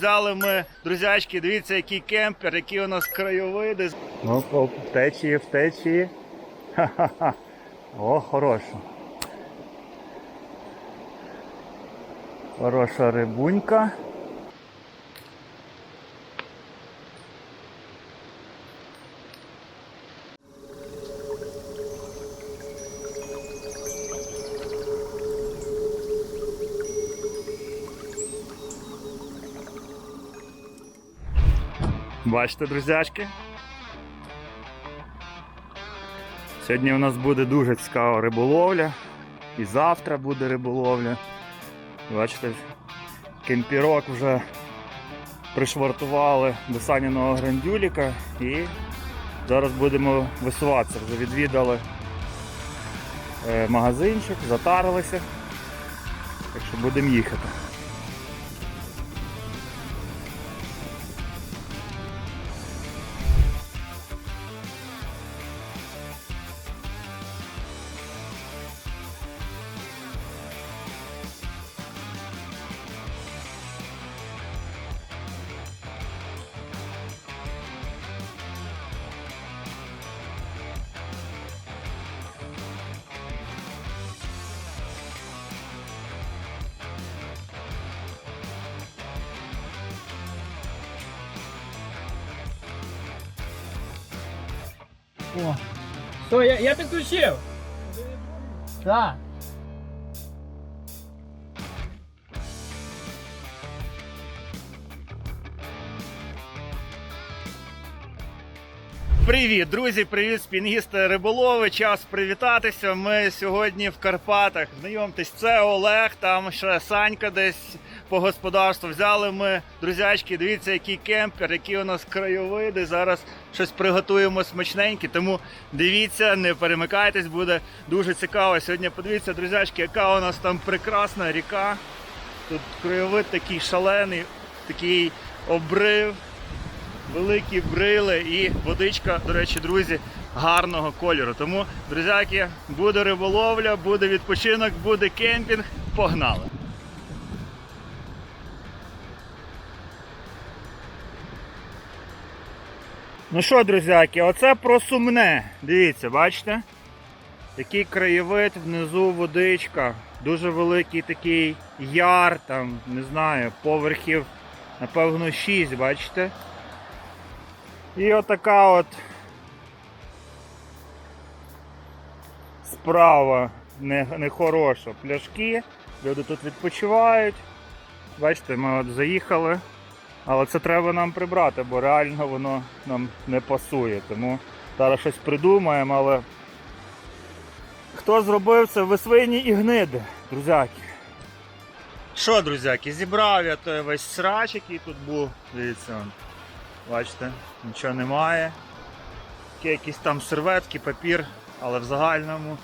Взяли ми, друзячки, дивіться, який кемпер, які у нас краєвиди. Ну, в течії, в. Ха-ха-ха. О, хорошо. Хороша рибунька. Бачите, друзяшки? Сьогодні у нас буде дуже цікава риболовля. І завтра буде риболовля. Бачите, кемпірок вже пришвартували до саніного грандюліка і зараз будемо висуватися. Вже відвідали е, магазинчик, затарилися. Так що будемо їхати. О. Що, я, я підключив? Так. Привіт, друзі! Привіт, спінгісти риболови. Час привітатися. Ми сьогодні в Карпатах. Знайомтесь, це Олег, там ще Санька десь по господарству. Взяли ми, друзячки, дивіться, який кемпер, які у нас краєвиди. Зараз щось приготуємо смачненьке. Тому дивіться, не перемикайтесь, буде дуже цікаво. Сьогодні подивіться, друзячки, яка у нас там прекрасна ріка. Тут краєвид такий шалений, такий обрив великі брили і водичка, до речі, друзі, гарного кольору. Тому, друзяки, буде риболовля, буде відпочинок, буде кемпінг. Погнали! Ну що, друзяки, оце про сумне. Дивіться, бачите? Який краєвид, внизу водичка, дуже великий такий яр, там, не знаю, поверхів, напевно, 6, бачите? І отака от справа не- нехороша. Пляшки, люди тут відпочивають. Бачите, ми от заїхали. Але це треба нам прибрати, бо реально воно нам не пасує. Тому зараз щось придумаємо, але хто зробив це ви свині і гниди, друзяки. Що, друзяки, зібрав я той весь срач, який тут був. Дивіться. Бачите, нічого немає. Такі якісь там серветки, папір, але в загальному.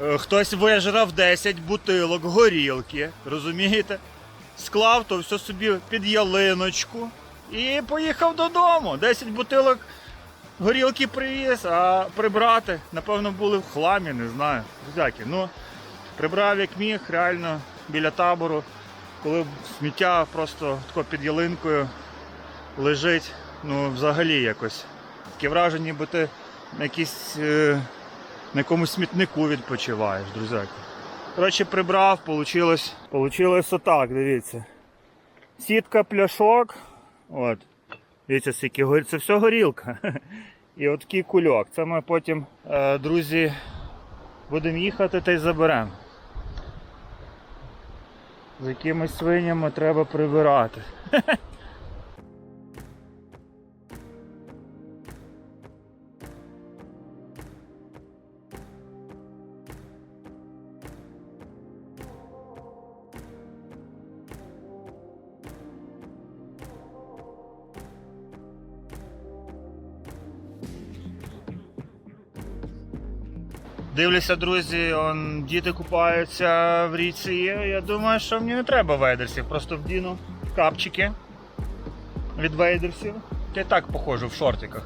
Е, Хтось вижрав 10 бутилок горілки, розумієте? Склав то все собі під ялиночку і поїхав додому. 10 бутилок горілки привіз, а прибрати, напевно, були в хламі, не знаю. Друзяки, ну, прибрав як міг, реально біля табору, коли сміття просто тако під ялинкою лежить, ну взагалі якось. Таке враження, ніби ти на якійсь е, на якомусь смітнику відпочиваєш, друзяки. Коротше, прибрав, получилось, получилось отак, дивіться. Сітка пляшок. От. Дивіться, скільки горі, це все горілка. І от такий кульок. Це ми потім, е, друзі, будемо їхати та й заберемо. З якимись свинями треба прибирати. Дивлюся, друзі, он, діти купаються в річці. Я думаю, що мені не треба вейдерсів, просто вдіну капчики від вейдерсів. Та й так походжу в шортиках.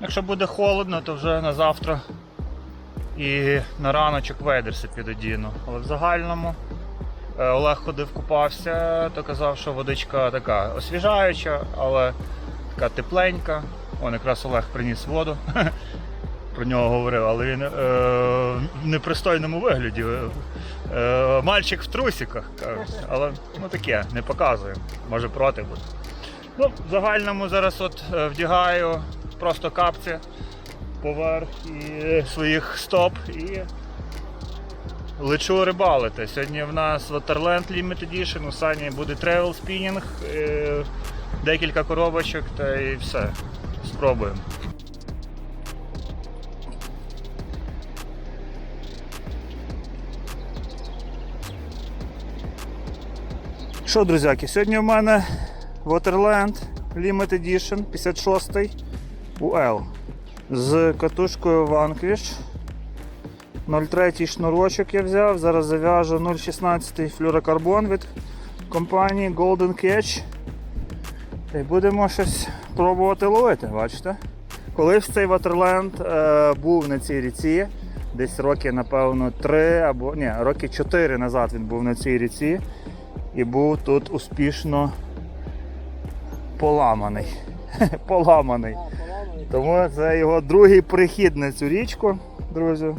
Якщо буде холодно, то вже на завтра і на раночок вейдерси підодіну. Але в загальному Е, Олег ходив купався, то казав, що водичка така освіжаюча, але така тепленька. Он якраз Олег приніс воду. Про нього говорив, але він е, в непристойному вигляді. Е, мальчик в трусиках, кажуть. Але ну таке, не показуємо. Може проти буде. Ну, в загальному зараз от е, вдягаю просто капці поверх і своїх стоп і лечу рибалити. Сьогодні в нас Waterland Limited Edition, у Сані буде Spinning, е, декілька коробочок та і все. Спробуємо. Що, друзяки, сьогодні в мене Waterland Limited Edition 56 UL з катушкою Vanquish. 0,3 шнурочок я взяв, зараз зав'яжу 0,16 флюрокарбон від компанії Golden Catch. Й будемо щось пробувати ловити, бачите? Колись цей Waterland е, був на цій ріці, десь роки, напевно, 3 або ні, роки 4 назад він був на цій ріці і був тут успішно поламаний. поламаний. Тому це його другий прихід на цю річку, друзі.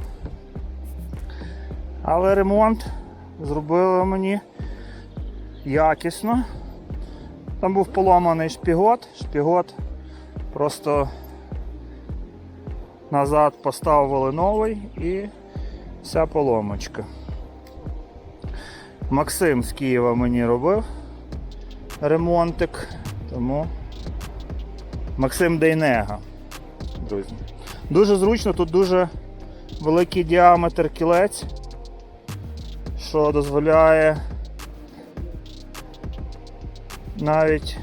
Але ремонт зробили мені якісно. Там був поламаний шпігот, шпігот просто назад поставили новий і вся поломочка. Максим з Києва мені робив ремонтик, тому Максим Дейнега, друзі. Дуже зручно, тут дуже великий діаметр кілець, що дозволяє навіть,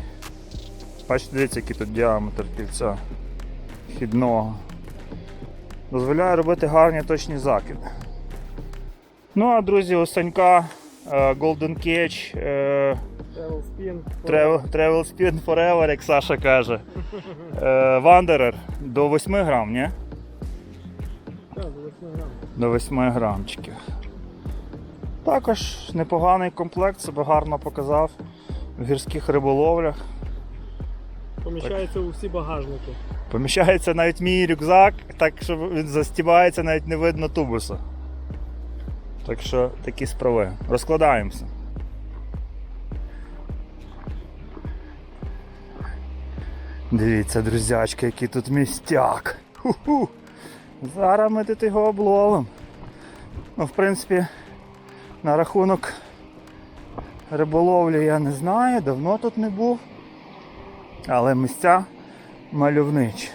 бачите, дивіться, який тут діаметр кільця хідного. Дозволяє робити гарні точні закиди. Ну а друзі, е, Golden Catch е, Travel Spin. Travel, travel Spin Forever, як Саша каже. Е, Wanderer до 8 грам, ні? Так, до 8 грам. До 8 грамчиків. Також непоганий комплект, себе гарно показав в гірських риболовлях. Поміщається у всі багажники. Поміщається навіть мій рюкзак, так що він застібається, навіть не видно тубуса. Так що такі справи. Розкладаємося. Дивіться, друзячки, який тут містяк. Ху-ху. Зараз ми тут його обловимо. Ну, в принципі, на рахунок риболовлі я не знаю, давно тут не був. Але місця мальовничі.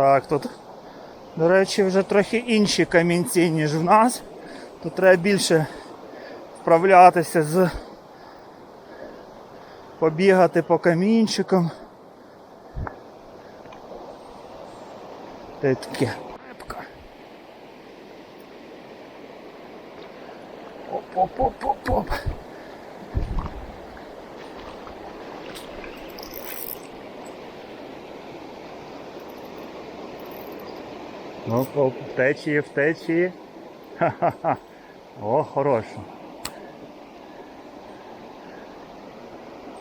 Так, тут, до речі, вже трохи інші камінці, ніж в нас. Тут треба більше вправлятися з побігати по камінчикам. Та таке. Оп-оп-оп-оп-оп. Ну, оп, в течії, в. Ха-ха-ха. О, хороша.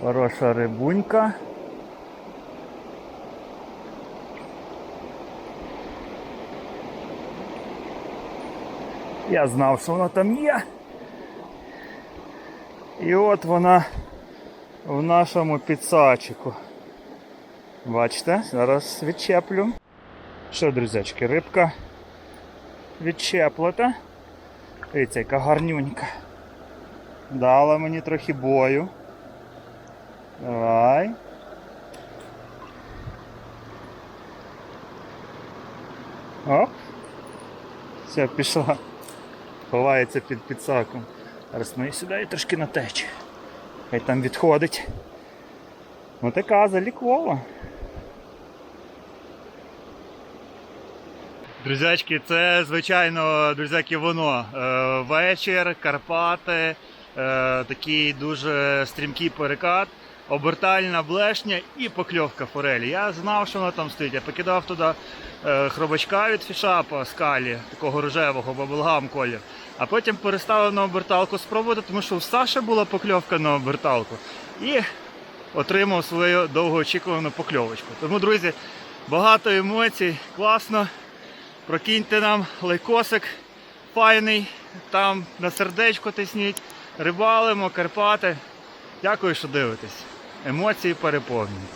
Хороша рибунька. Я знав, що вона там є. І от вона в нашому підсачику. Бачите, зараз відчеплю. Що, друзячки, рибка відчеплена. Дивіться, яка гарнюнька. Дала мені трохи бою. Давай. Оп. Все, пішла. Ховається під підсаком. Зараз ми сюди і трошки на течі. Хай там відходить. Ну така залікова. Друзячки, це звичайно, друзяки, воно. Е, вечір, Карпати, е, такий дуже стрімкий перекат, обертальна блешня і покльовка форелі. Я знав, що вона там стоїть. Я покидав туди е, хробачка від фішапа скалі, такого рожевого, баблгам колір. А потім переставив на оберталку спробувати, тому що у Саші була покльовка на оберталку. І отримав свою довгоочікувану покльовочку. Тому, друзі, багато емоцій, класно. Прокиньте нам лайкосик файний, там на сердечко тисніть, рибалимо, Карпати. Дякую, що дивитесь. Емоції переповнюють.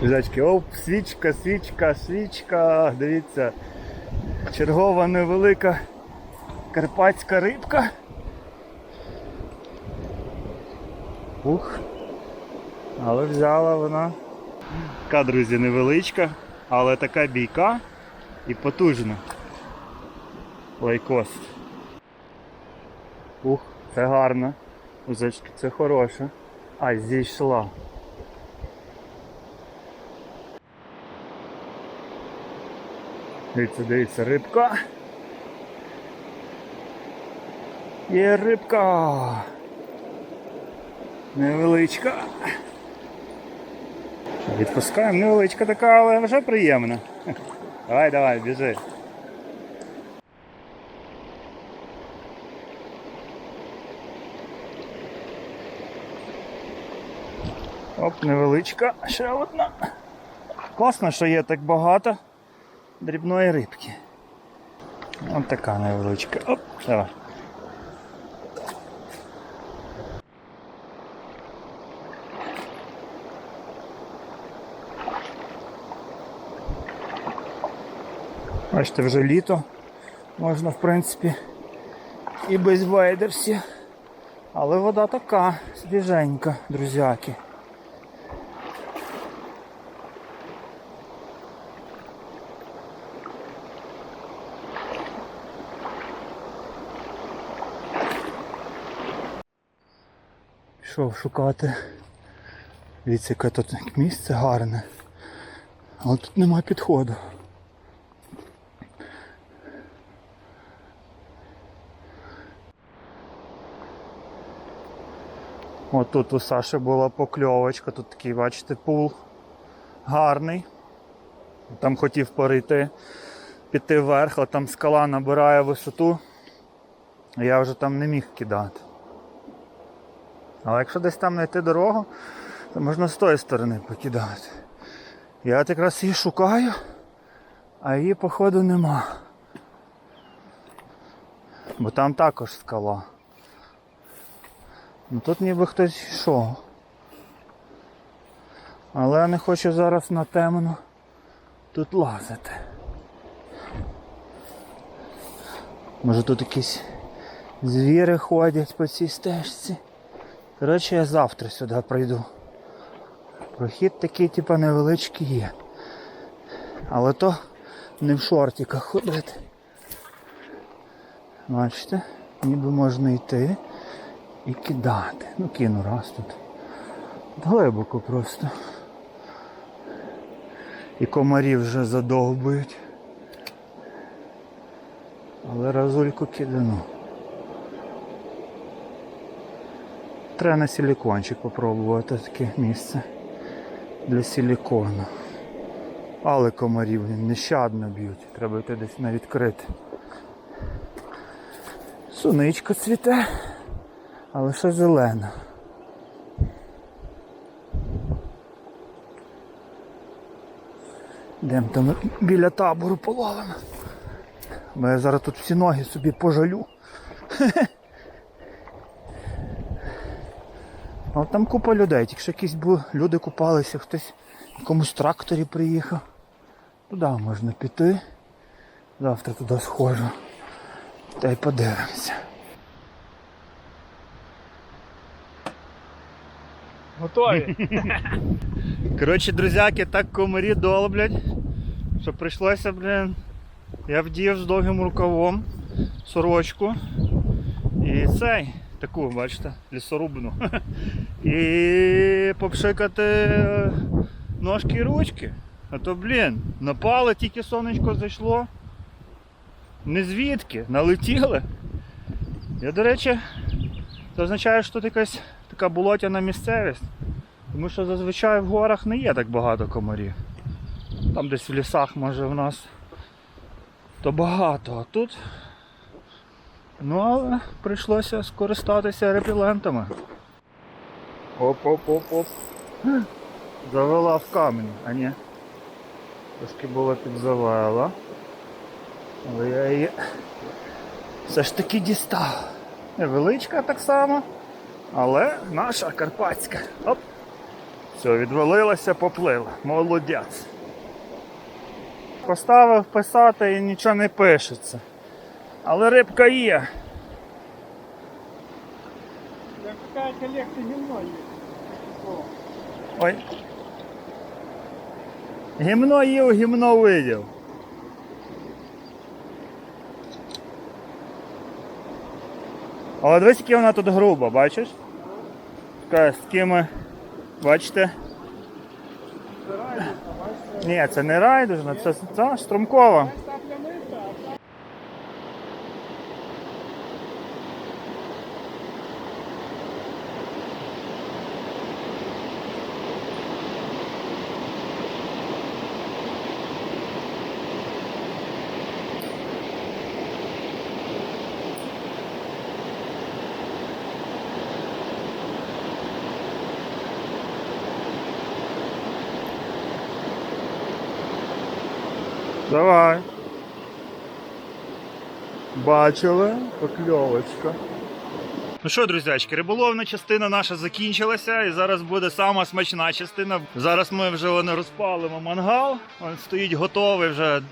Друзячки, оп, свічка, свічка, свічка. Дивіться. Чергова невелика карпатська рибка. Ух. Але взяла вона. Така, друзі, невеличка, але така бійка і потужна. Лайкос. Ух, це гарно. Узочки, це хороше. А, зійшла. Дивіться, дивіться, рибка. Є рибка. Невеличка. Відпускаємо, невеличка така, але вже приємна. Давай, давай, біжи. Оп, невеличка, ще одна. Класно, що є так багато дрібної рибки. Ось така невеличка. Оп, давай. Бачите, вже літо. Можна, в принципі, і без вайдерсів. Але вода така свіженька, друзяки. Пішов шукати. Дивіться, яке тут місце гарне. Але тут немає підходу. От тут у Саші була покльовочка, тут такий, бачите, пул гарний. Там хотів перейти, піти вверх, але там скала набирає висоту. Я вже там не міг кидати. Але якщо десь там знайти дорогу, то можна з тої сторони покидати. Я якраз її шукаю, а її походу нема. Бо там також скала. Ну тут ніби хтось йшов. Але я не хочу зараз на темно тут лазити. Може тут якісь звіри ходять по цій стежці. Коротше, я завтра сюди прийду. прохід такий, типа, невеличкий є. Але то не в шортиках ходити. Бачите, ніби можна йти і кидати. Ну кину раз тут. Глибоко просто. І комарі вже задовбують. Але разульку кидану. Треба на силікончик попробувати таке місце для силікону. Але комарів нещадно б'ють. Треба йти десь на відкрите. Суничка цвіте, але ще зелена. Йдемо там біля табору половимо. Бо я зараз тут всі ноги собі пожалю. А там купа людей, тільки що якісь були, люди купалися, хтось в комусь тракторі приїхав. Туди можна піти. Завтра туди схожу. Та й подивимося. Готові? Коротше, друзяки, так комарі долблять, що прийшлося, блін. Я вдів з довгим рукавом сорочку. І цей, таку, бачите, лісорубну. І попшикати ножки і ручки. А то, блін, напали, тільки сонечко зайшло. Не звідки, налетіли. Я, до речі, це означає, що тут якась така болотяна місцевість. Тому що зазвичай в горах не є так багато комарів. Там десь в лісах, може, в нас то багато, а тут. Ну, але прийшлося скористатися репелентами. Оп-оп-оп-оп. Завела в камінь, а ні. Трошки було підзавела. Але я її все ж таки дістав. Невеличка так само, але наша карпатська. Оп. Все, відвалилося, поплила. Молодець. Поставив писати і нічого не пишеться. Але рибка є. Ой. Гімно їв, гімно видів. Але дивись, яка вона тут груба, бачиш? Така з такими, бачите? Ні, це не райдужна, це, це струмкова. Давай. Бачили? Покльовочка. Ну що, друзячки, риболовна частина наша закінчилася, і зараз буде сама смачна частина. Зараз ми вже вони розпалимо мангал. Він стоїть готовий, вже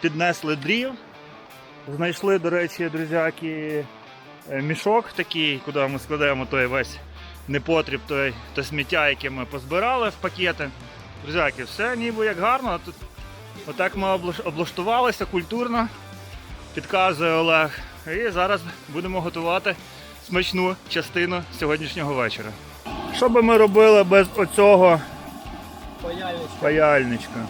піднесли дрів. Знайшли, до речі, друзяки, е, мішок такий, куди ми складаємо той весь непотріб, той, те сміття, яке ми позбирали в пакети. Друзяки, все ніби як гарно. Тут Отак ми облаштувалися культурно, підказує Олег. І зараз будемо готувати смачну частину сьогоднішнього вечора. Що би ми робили без оцього Паяльничка. паяльничка?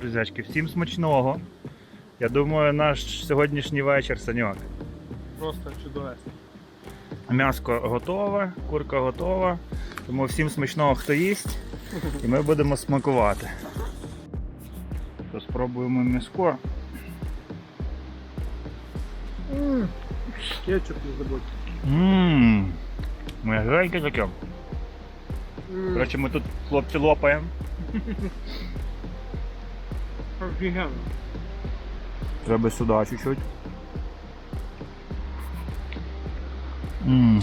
Друзячки, всім смачного. Я думаю, наш сьогоднішній вечір саньок. Просто чудовесно. М'яско готове, курка готова. Тому всім смачного, хто їсть, і ми будемо смакувати. То спробуємо м'яско. Кетчуп не забудь. Ммм. Мягеньке таке. Коротше, ми тут хлопці лопаємо. Офігенно. Треба сюди чуть-чуть. Ммм.